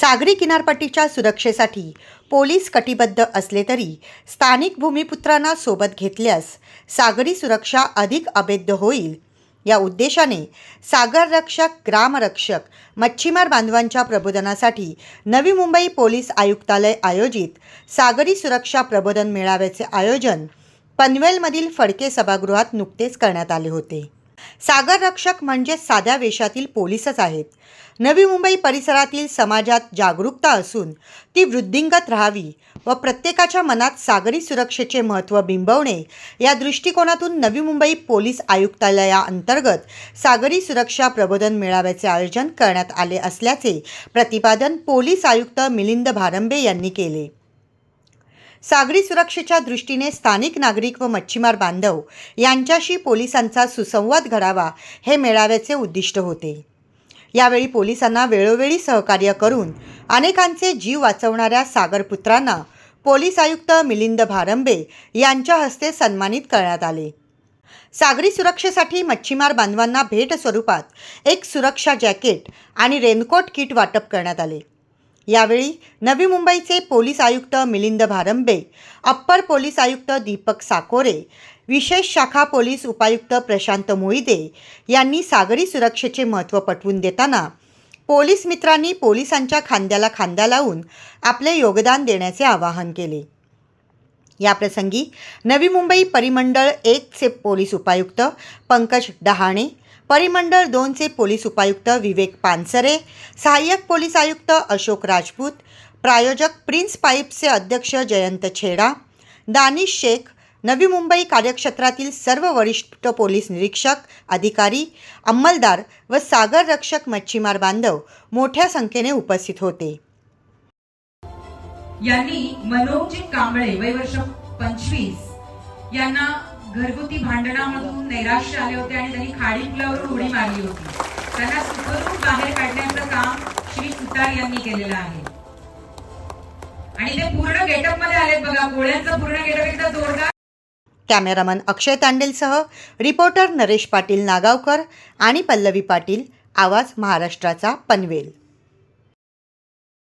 सागरी किनारपट्टीच्या सुरक्षेसाठी पोलीस कटिबद्ध असले तरी स्थानिक भूमिपुत्रांना सोबत घेतल्यास सागरी सुरक्षा अधिक अभेद्य होईल. या उद्देशाने सागर रक्षक ग्रामरक्षक मच्छीमार बांधवांच्या प्रबोधनासाठी नवी मुंबई पोलीस आयुक्तालय आयोजित सागरी सुरक्षा प्रबोधन मेळाव्याचे आयोजन पनवेलमधील फडके सभागृहात नुकतेच करण्यात आले होते. सागर रक्षक म्हणजे साध्या वेशातील पोलीसच आहेत. नवी मुंबई परिसरातील समाजात जागरूकता असून ती वृद्धिंगत राहावी व प्रत्येकाच्या मनात सागरी सुरक्षेचे महत्त्व बिंबवणे या दृष्टिकोनातून नवी मुंबई पोलीस आयुक्तालयाअंतर्गत सागरी सुरक्षा प्रबोधन मेळाव्याचे आयोजन करण्यात आले असल्याचे प्रतिपादन पोलीस आयुक्त मिलिंद भारंबे यांनी केले. सागरी सुरक्षेच्या दृष्टीने स्थानिक नागरिक व मच्छीमार बांधव यांच्याशी पोलिसांचा सुसंवाद घडावा हे मेळाव्याचे उद्दिष्ट होते. यावेळी पोलिसांना वेळोवेळी सहकार्य करून अनेकांचे जीव वाचवणाऱ्या सागरपुत्रांना पोलीस आयुक्त मिलिंद भारंबे यांच्या हस्ते सन्मानित करण्यात आले. सागरी सुरक्षेसाठी मच्छीमार बांधवांना भेट स्वरूपात एक सुरक्षा जॅकेट आणि रेनकोट किट वाटप करण्यात आले. यावेळी नवी मुंबईचे पोलीस आयुक्त मिलिंद भारंबे अप्पर पोलीस आयुक्त दीपक साकोरे विशेष शाखा पोलीस उपायुक्त प्रशांत मोहिते यांनी सागरी सुरक्षेचे महत्त्व पटवून देताना पोलीस मित्रांनी पोलिसांच्या खांद्याला खांदा लावून आपले योगदान देण्याचे आवाहन केले. याप्रसंगी नवी मुंबई परिमंडळ एकचे पोलीस उपायुक्त पंकज डहाणे परिमंडळ दोनचे पोलीस उपायुक्त विवेक पानसरे सहाय्यक पोलीस आयुक्त अशोक राजपूत प्रायोजक प्रिन्स पाईप्सचे अध्यक्ष जयंत छेडा दानिश शेख नवी मुंबई कार्यक्षेत्रातील सर्व वरिष्ठ पोलीस निरीक्षक अधिकारी अंमलदार व सागर रक्षक मच्छीमार बांधव मोठ्या संख्येने उपस्थित होते. यांनी मनोज कांबळे वय वर्ष पंचवीस यांना घरगुती भांडणामधून नैराश्य आले होते आणि त्यांनी खाडी पुलावरून उडी मारली होती. त्यांना सुखरूप बाहेर काढण्याचं काम श्री सुतार यांनी केलेलं आहे. आणि ते पूर्ण गेटअपमध्ये आलेत बघा. गोळ्यांचं पूर्ण गेटअप एकदा जोरदार. कॅमेरामन अक्षय तांडेलसह रिपोर्टर नरेश पाटील नागावकर आणि पल्लवी पाटील. आवाज महाराष्ट्राचा पनवेल.